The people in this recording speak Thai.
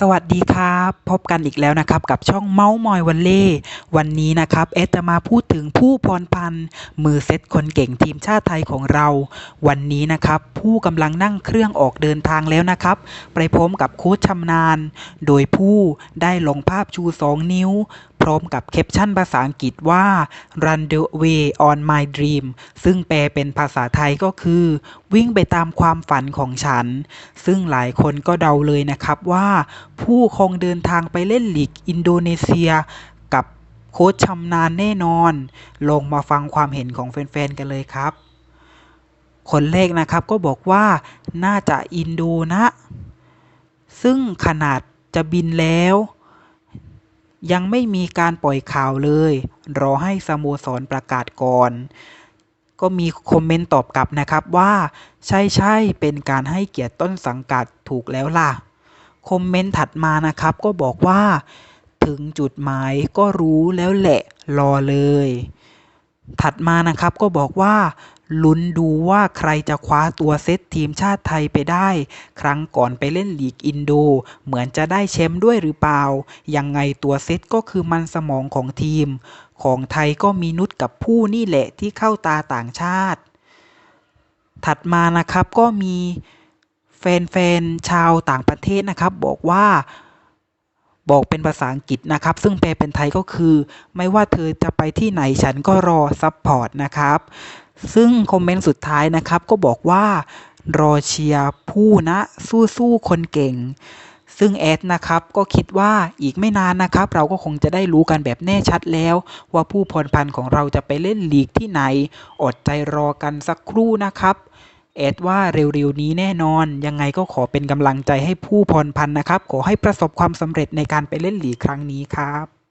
สวัสดีครับ พบกันอีกแล้วนะครับ กับช่องเมาส์มอยวันเล่วันนี้นะครับ เอสจะมาพูดถึงผู้พรพันธ์มือเซตคนเก่งทีมชาติไทยของเรา วันนี้นะครับ ผู้กำลังนั่งเครื่องออกเดินทางแล้วนะครับ ไปพร้อมกับโค้ชชำนาญ โดยผู้ได้ลงภาพชู 2 นิ้ว พร้อมกับแคปชั่นภาษาอังกฤษว่า run the way on my dream ซึ่งแปลเป็นภาษาไทยก็คือ วิ่งไปตามความฝันของฉัน ซึ่งหลายคนก็เดาเลยนะครับว่า ผู้คงเดินทางไปเล่นลีกอินโดนีเซียกับโค้ชชำนาญแน่นอน ลงมาฟังความเห็นของแฟนๆกันเลยครับ คนแรกนะครับก็บอกว่าน่าจะอินโดนะ ซึ่งขนาดจะบินแล้ว ยังไม่มีการปล่อยข่าวเลย รอให้สโมสรประกาศก่อน ก็มีคอมเมนต์ตอบกลับนะครับว่า ใช่ใช่เป็นการให้เกียรติต้นสังกัดถูกแล้วล่ะ คอมเมนต์ถัดมานะครับก็บอกว่า ถึงจุดหมายก็รู้แล้วแหละรอเลย ถัดมานะครับก็บอกว่า ลุ้นดูว่าใครจะคว้าตัวเซตทีมชาติไทยไปได้ ครั้งก่อนไปเล่นลีกอินโด เหมือนจะได้แชมป์ด้วยหรือเปล่า ยังไงตัวเซตก็คือมันสมองของทีม ของไทยก็มีนุชกับผู้นี่แหละที่เข้าตาต่างชาติ ถัดมานะครับก็มีแฟนๆชาวต่างประเทศนะครับบอกว่า บอกเป็นภาษาอังกฤษนะครับ ซึ่งแปลเป็นไทยก็คือ ไม่ว่าเธอจะไปที่ไหนฉันก็รอซัพพอร์ตนะครับ ซึ่งคอมเมนต์สุดท้ายนะครับ ก็บอกว่ารอเชียร์ผู้นะสู้ๆคนเก่งซึ่งแอดนะครับก็คิดว่าอีกไม่นานนะครับ เราก็คงจะได้รู้กันแบบแน่ชัดแล้ว ว่าผู้พรพันธ์ของเราจะไปเล่นลีกที่ไหน อดใจรอกันสักครู่นะครับ แอดว่าเร็วๆนี้แน่นอน ยังไงก็ขอเป็นกำลังใจให้ผู้พรพันธ์นะครับ ขอให้ประสบความสำเร็จในการไปเล่นหลีกครั้งนี้ครับ